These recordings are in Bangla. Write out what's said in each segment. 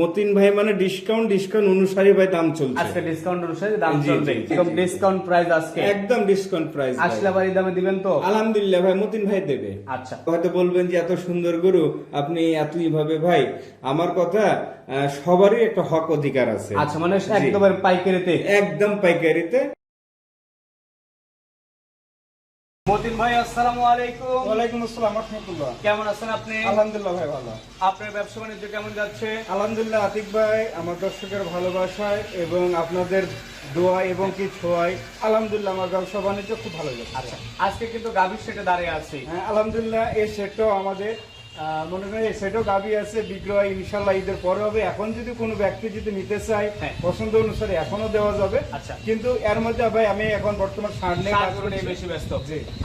মতিন ভাই মানে ডিসকাউন্ট ডিসকাউন্ট অনুসারে ভাই দাম চলছে। আজকে ডিসকাউন্ট অনুসারে দাম চলছে চলবে। একদম ডিসকাউন্ট প্রাইস আজকে? একদম ডিসকাউন্ট প্রাইস আসলে ভাই দামে দিবেন তো? আলহামদুলিল্লাহ ভাই মতিন ভাই দেবে। আচ্ছা। হয়তো বলবেন যে এত সুন্দর গুরু আপনি এতই ভাবে ভাই। আমার কথা সবারই একটা হক অধিকার আছে। আচ্ছা মানে একদম পাইকারিতে? একদম পাইকারিতে। মতিন ভাই আসসালামু আলাইকুম। ওয়ালাইকুম আসসালাম রহমতুল্লাহ। কেমন আছেন আপনি? আলহামদুলিল্লাহ ভাই ভালো। আপনার ব্যবসা বাণিজ্য কেমন যাচ্ছে? আলহামদুলিল্লাহ আতিক ভাই আমার দর্শকের ভালোবাসায় এবং আপনাদের দোয়া এবং কি ছোঁয়ায় আলহামদুলিল্লাহ আমার ব্যবসা বাণিজ্য খুব ভালো যাচ্ছে। আচ্ছা আজকে কিন্তু গাভীর সেটে দাঁড়িয়ে আছি। হ্যাঁ, আলহামদুলিল্লাহ এই সেটটাও আমাদের মনে এই সেটও গাবি আছে বিক্রয় ইনশাল্লাহ ঈদের পরে হবে। এখন যদি কোনো ব্যক্তি যদি নিতে চায় হ্যাঁ। পছন্দ অনুসারে এখনও দেওয়া যাবে। আচ্ছা। কিন্তু এর মধ্যে ভাই আমি এখন বর্তমান সার নিয়ে বেশি ব্যস্ত।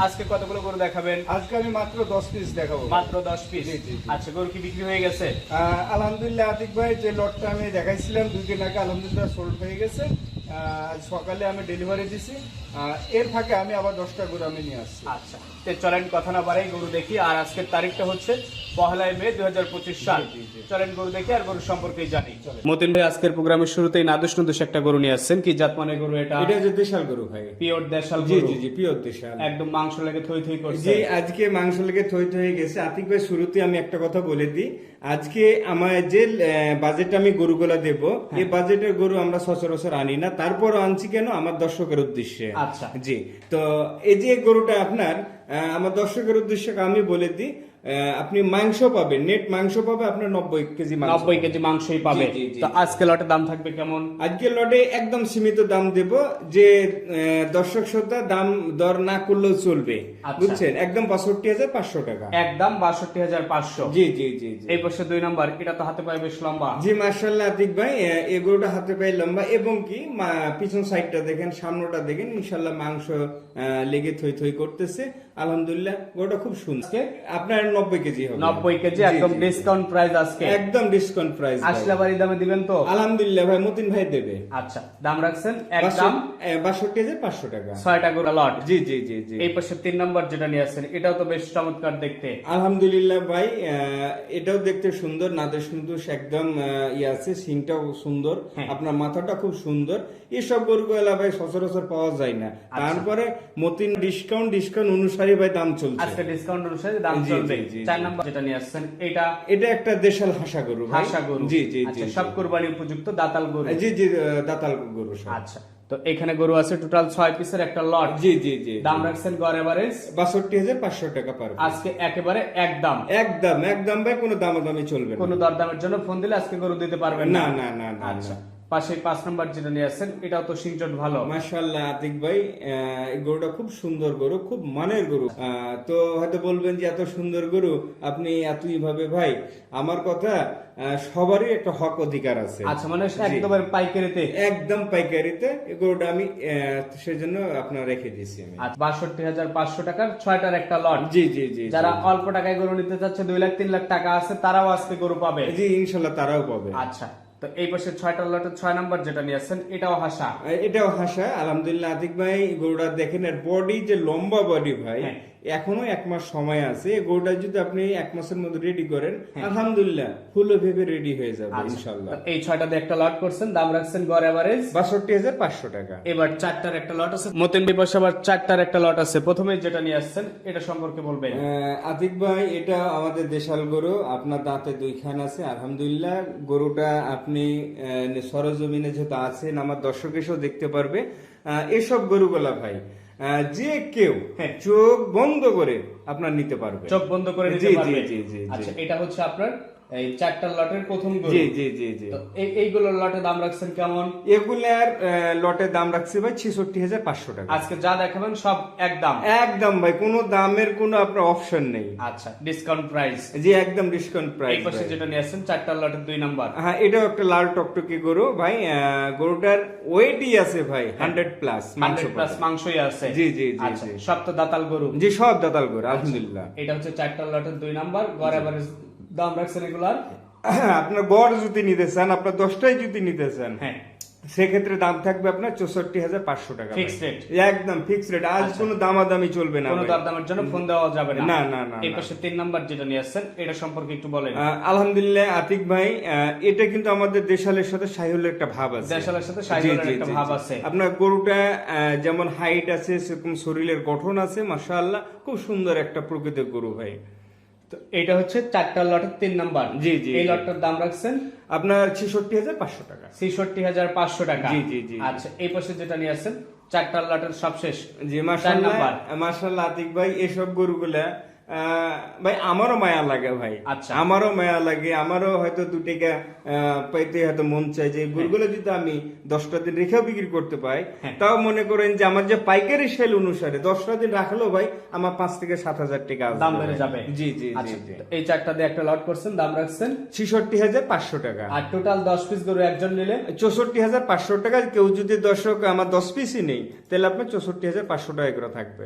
আজকে কতগুলো গরু দেখাবেন? আজকে আমি মাত্র দশ পিস দেখাবো মাত্র দশ পিস। আচ্ছা গরু কি বিক্রি হয়ে গেছে? আলহামদুলিল্লাহ আতিক ভাই যে লটটা আমি দেখাইছিলাম দুই দিন আগে আলহামদুলিল্লাহ সোল্ড হয়ে গেছে। সকালে আমি ডেলিভারি দিছি। এর ফাঁকে আমি আবার দশটা গরু আমি নিয়ে আসছি। আচ্ছা। তো চলেন কথা না বাড়াই গরু দেখি। আর আজকের তারিখটা হচ্ছে পহেলাই মে দুই হাজার পঁচিশ সাল। জি, জি, জি। চলেন গরু দেখি আর গরু সম্পর্কে জানি। মতিন ভাই আজকের প্রোগ্রামের শুরুতেই নাদুস নুদুস একটা গরু নিয়ে আসছেন। কি জাত মানে গরু এটা? এটা যে দেশাল গরু ভাই। পিওর দেশাল জি জি জি পিওর দেশাল। একদম মাংস লেগে থই থই করছে। যে আজকে মাংস লেগে থই থই গেছে। আতিক ভাই শুরুতে আমি একটা কথা বলে দিই। আজকে আমার যে বাজেট আমি গরুগুলা দেব হ্যাঁ। এই বাজেটের গরু আমরা সচরাচর আনি না। তারপর আনছি কেন? আমার দর্শকের উদ্দেশ্যে। আচ্ছা। জি। তো এই যে গরুটা আপনার আহ, আমার দর্শকের উদ্দেশ্যে আমি বলে দিই আপনি মাংস পাবেন। নেট মাংস পাবে আপনার নব্বই কেজি নব্বই কেজি মাংসই পাবে। তো আজকে লটের দাম থাকবে কেমন? আজকের লটে একদম সীমিত দাম দেব যে দর্শক শ্রোতা দাম দর না করলেও চলবে। আচ্ছা। বুঝছেন? একদম বাষট্টি হাজার পাঁচশো টাকা। একদম বাষট্টি হাজার পাঁচশো। জি জি জি এই পাশে দুই নম্বর এটা তো হাতে পায়ে বেশ লম্বা। জি মার্শাল্লাহ আতিক ভাই গরুটা হাতে পায়ে লম্বা এবং কি পিছন সাইডটা দেখেন সামনেটা দেখেন ইনশাল্লাহ মাংস লেগে থই থই করতেছে। আলহামদুলিল্লাহ গোটা খুব সুন্দর। আপনার নব্বই কেজি হবে। নব্বই কেজি একদম। ডিসকাউন্ট প্রাইস আজকে। একদম ডিসকাউন্ট প্রাইস আসলে বাড়ি দামে দিবেন তো? আলহামদুলিল্লাহ ভাই মতিন ভাই দেবে। আচ্ছা দাম রাখছেন? একদম বাষট্টি হাজার পাঁচশো টাকা। লট জি জি জি জি। এই পাশে তিন নম্বর যেটা নিয়ে আসছেন এটাও তো বেশ চমৎকার দেখতে। আলহামদুলিল্লাহ ভাই এটাও দেখতে সুন্দর নাদেশ নুদুস একদম ইয়ে আছে সিংটাও সুন্দর হ্যাঁ। আপনার মাথাটা খুব সুন্দর। এসব গরুগুলা ভাই সচরাচর পাওয়া যায় না। আচ্ছা। তারপরে মতিন ডিসকাউন্ট ডিসকাউন্ট অনুসারে ভাই দাম চলছে। আজকে ডিসকাউন্ট অনুসারে দাম জি, চার জি। যেটা নিয়ে আসছেন এটা এটা একটা দেশাল হাসা গরু হাসা গরু। জি জি জি সব কোরবানি উপযুক্ত দাতাল গরু। জি জি দাতাল গরু আচ্ছা তো এখানে গরু আছে টোটাল ছয় পিসের একটা লট। জি জি জি দাম রাখছেন গড় এভারেজ? বাষট্টি হাজার পাঁচশো টাকা পার আজকে একেবারে একদম। একদম একদম ভাই কোনো দামাদামি চলবে কোন দরদামের জন্য ফোন দিলে আজকে গরু দিতে পারবেন না না না না। আচ্ছা। পাশে পাঁচ নম্বর যেটা নিয়ে আসছেন এটাও তো সিংচট ভালো। মাশাল্লাহ আতিক ভাই এই গরুটা খুব সুন্দর গরু খুব মানের গরু। তো হয়তো বলবেন যে এত সুন্দর গরু আপনি এতই ভাবে ভাই আমার কথা সবারই একটা হক অধিকার আছে। আচ্ছা মানে একদম পাইকারিতে? একদম পাইকারিতে এই গরুটা আমি সেজন্য আপনার রেখে দিয়েছি আমি। আচ্ছা বাষট্টি হাজার পাঁচশো টাকার ছয়টার একটা লট। জি জি জি জি। যারা অল্প টাকায় গরু নিতে চাচ্ছে দুই লাখ তিন লাখ টাকা আছে তারাও আজকে গরু পাবে। জি ইনশাল্লাহ তারাও পাবে। আচ্ছা। তো এই পাশে ছয়টা লটের ছয় নাম্বার যেটা নিয়ে আসছেন এটাও হাসা এটাও হাসা আলহামদুলিল্লাহ আতিক ভাই গরুটা দেখেন এর বডি যে লম্বা বডি ভাই হ্যাঁ। এখনও এক মাস সময় আছে গরুটা যদি আপনি এক মাসের মধ্যে রেডি করেন হ্যাঁ। আলহামদুলিল্লাহ ফুল ভেবে রেডি হয়ে যাবে আচ্ছা, ইনশাল্লাহ এই ছয়টাতে একটা লট করছেন দাম রাখছেন গড় এভারেজ বাষট্টি হাজার পাঁচশো টাকা। এবার চারটার একটা লট আছে মতিন বিপাশে আবার চারটার একটা লট আছে। প্রথমে যেটা নিয়ে আসছেন এটা সম্পর্কে বলবেন। আতিক ভাই এটা আমাদের দেশাল গরু আপনার দাঁতে দুইখান আছে আলহামদুলিল্লাহ। গরুটা আপনি সরজমিনে যেহেতু আছেন আমার দর্শক এসেও দেখতে পারবে। এসব গরুগুলা ভাই যে কেউ হ্যাঁ। চোখ বন্ধ করে আপনার নিতে পারবে চোখ বন্ধ করে নিতে পারবে জি, জি, জি। আচ্ছা এটা হচ্ছে আপনার এই চারটার লটের প্রথম জি জি জি জি। এই এইগুলোর লটের দাম রাখছেন কেমন? এগুলার লটের দাম রাখছি ভাই ছেষট্টি হাজার পাঁচশো টাকা। আজকে যা দেখাবেন সব একদম একদম ভাই কোনো দামের কোনো আপনার অপশন নেই। আচ্ছা ডিসকাউন্ট প্রাইস জি একদম ডিসকাউন্ট এই প্রাইস পাশে যেটা নিয়ে আসছেন চারটার লটের দুই নাম্বার। হ্যাঁ এটাও একটা লাল টকটকে গরু ভাই গরুটার ওয়েটই আছে ভাই হান্ড্রেড প্লাস মাংস প্লাস মাংসই আছে। জি, জি, জি, আচ্ছা সব তো দাতাল গরু। জি সব দাতাল গরু আলহামদুলিল্লাহ। এটা হচ্ছে চারটার লটের দুই নাম্বার গড় এভারেজ দাম রাখছেন এগুলার? আপনার গড় যদি নিতে চান আপনার দশটাই যদি নিতে চান হ্যাঁ। সেক্ষেত্রে দাম থাকবে আপনার চৌষট্টি হাজার পাঁচশো টাকা rate? একদম ফিক্সড রেট আজ কোনো দামাদামি চলবে না কোনো। দরদামের জন্য ফোন দেওয়া যাবে না। না, না, না, এই পাশে তিন নাম্বার যেটা নিয়ে আসছেন এটা সম্পর্কে একটু বলেন। আলহামদুলিল্লাহ আতিক ভাই এটা কিন্তু আমাদের দেশালের সাথে সাহিউলের একটা ভাব আছে। দেশালের সাথে একটা ভাব আছে। আপনার গরুটা যেমন হাইট আছে সেরকম শরীরের গঠন আছে মাশাআল্লাহ খুব সুন্দর একটা প্রকৃতির গরু ভাই। এটা হচ্ছে চারটা লটের তিন নাম্বার। জি, জি, এই লটটার দাম রাখছেন? আপনার ছেষট্টি হাজার পাঁচশো টাকা। ছেষট্টি হাজার পাঁচশো টাকা। জি, জি, জি। আচ্ছা এই পাশে যেটা নিয়ে আসছেন চারটা লটের সবশেষ। জি মাসাল্লাহ মাসাল্লাহ আতিক ভাই এসব গরুগুলা ভাই আমারও মায়া লাগে ভাই। আচ্ছা। আমারও মায়া লাগে। আমারও হয়তো দু টাকা পাইতে হয়তো মন চাই যে গরুগুলো যদি আমি দশটা দিন রেখেও বিক্রি করতে পাই হ্যাঁ। তাও মনে করেন যে আমার যে পাইকারি সেল অনুসারে দশটা দিন রাখলেও ভাই আমার পাঁচ থেকে সাত হাজার টাকা দাম বেড়ে যাবে। জি জি জি আচ্ছা এই চারটা দিয়ে একটা লট করছেন দাম রাখছেন? ছেষট্টি হাজার পাঁচশো টাকা। আর টোটাল দশ পিস গরু একজন নিলে? চৌষট্টি হাজার পাঁচশো টাকা। কেউ যদি দর্শক আমার দশ পিসই নেই তাহলে আপনার চৌষট্টি হাজার পাঁচশো টাকা করে থাকবে।